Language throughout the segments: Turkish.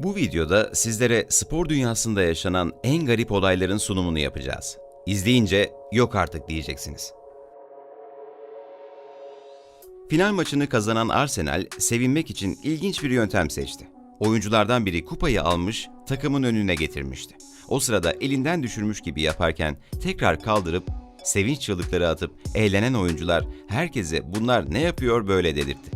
Bu videoda sizlere spor dünyasında yaşanan en garip olayların sunumunu yapacağız. İzleyince yok artık diyeceksiniz. Final maçını kazanan Arsenal, sevinmek için ilginç bir yöntem seçti. Oyunculardan biri kupayı almış, takımın önüne getirmişti. O sırada elinden düşürmüş gibi yaparken tekrar kaldırıp sevinç çığlıkları atıp eğlenen oyuncular herkese bunlar ne yapıyor böyle dedirtti.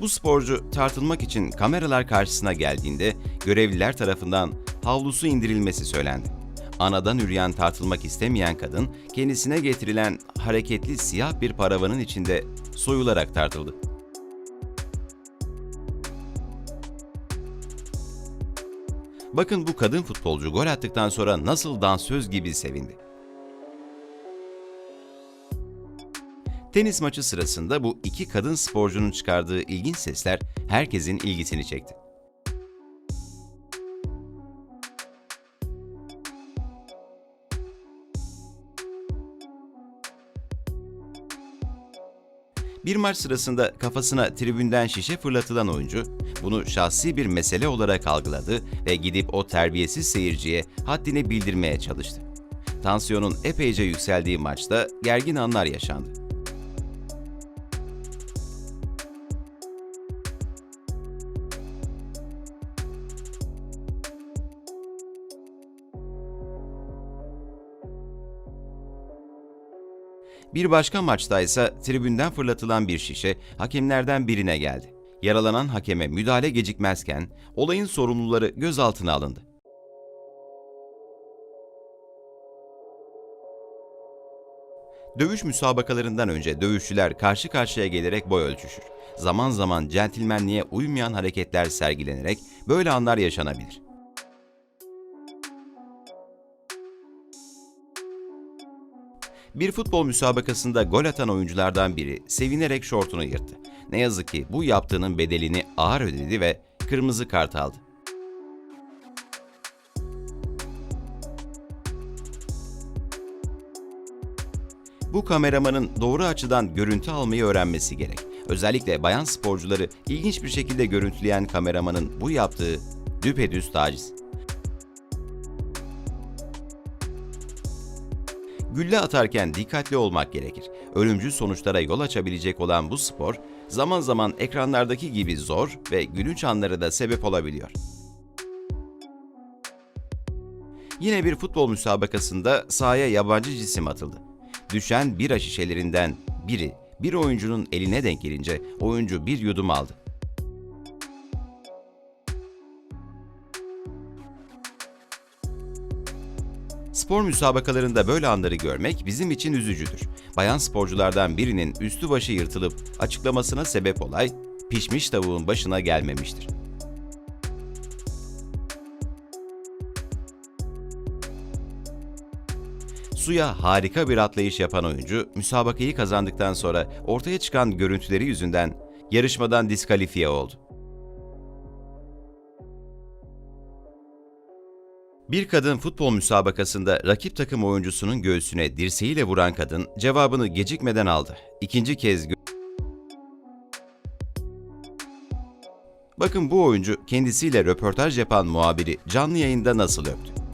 Bu sporcu tartılmak için kameralar karşısına geldiğinde görevliler tarafından havlusu indirilmesi söylendi. Anadan üreyen tartılmak istemeyen kadın kendisine getirilen hareketli siyah bir paravanın içinde soyularak tartıldı. Bakın bu kadın futbolcu gol attıktan sonra nasıl dansöz gibi sevindi. Tenis maçı sırasında bu iki kadın sporcunun çıkardığı ilginç sesler herkesin ilgisini çekti. Bir maç sırasında kafasına tribünden şişe fırlatılan oyuncu bunu şahsi bir mesele olarak algıladı ve gidip o terbiyesiz seyirciye haddini bildirmeye çalıştı. Tansiyonun epeyce yükseldiği maçta gergin anlar yaşandı. Bir başka maçta ise tribünden fırlatılan bir şişe hakemlerden birine geldi. Yaralanan hakeme müdahale gecikmezken olayın sorumluları gözaltına alındı. Dövüş müsabakalarından önce dövüşçüler karşı karşıya gelerek boy ölçüşür. Zaman zaman centilmenliğe uymayan hareketler sergilenerek böyle anlar yaşanabilir. Bir futbol müsabakasında gol atan oyunculardan biri sevinerek şortunu yırttı. Ne yazık ki bu yaptığının bedelini ağır ödedi ve kırmızı kart aldı. Bu kameramanın doğru açıdan görüntü almayı öğrenmesi gerek. Özellikle bayan sporcuları ilginç bir şekilde görüntüleyen kameramanın bu yaptığı düpedüz taciz. Gülle atarken dikkatli olmak gerekir. Ölümcül sonuçlara yol açabilecek olan bu spor, zaman zaman ekranlardaki gibi zor ve gülünç anlara da sebep olabiliyor. Yine bir futbol müsabakasında sahaya yabancı cisim atıldı. Düşen bira şişelerinden biri bir oyuncunun eline denk gelince oyuncu bir yudum aldı. Spor müsabakalarında böyle anları görmek bizim için üzücüdür. Bayan sporculardan birinin üstü başı yırtılıp açıklamasına sebep olay, pişmiş tavuğun başına gelmemiştir. Suya harika bir atlayış yapan oyuncu, müsabakayı kazandıktan sonra ortaya çıkan görüntüleri yüzünden yarışmadan diskalifiye oldu. Bir kadın futbol müsabakasında rakip takım oyuncusunun göğsüne dirseğiyle vuran kadın cevabını gecikmeden aldı. İkinci kez Bakın bu oyuncu kendisiyle röportaj yapan muhabiri canlı yayında nasıl öptü.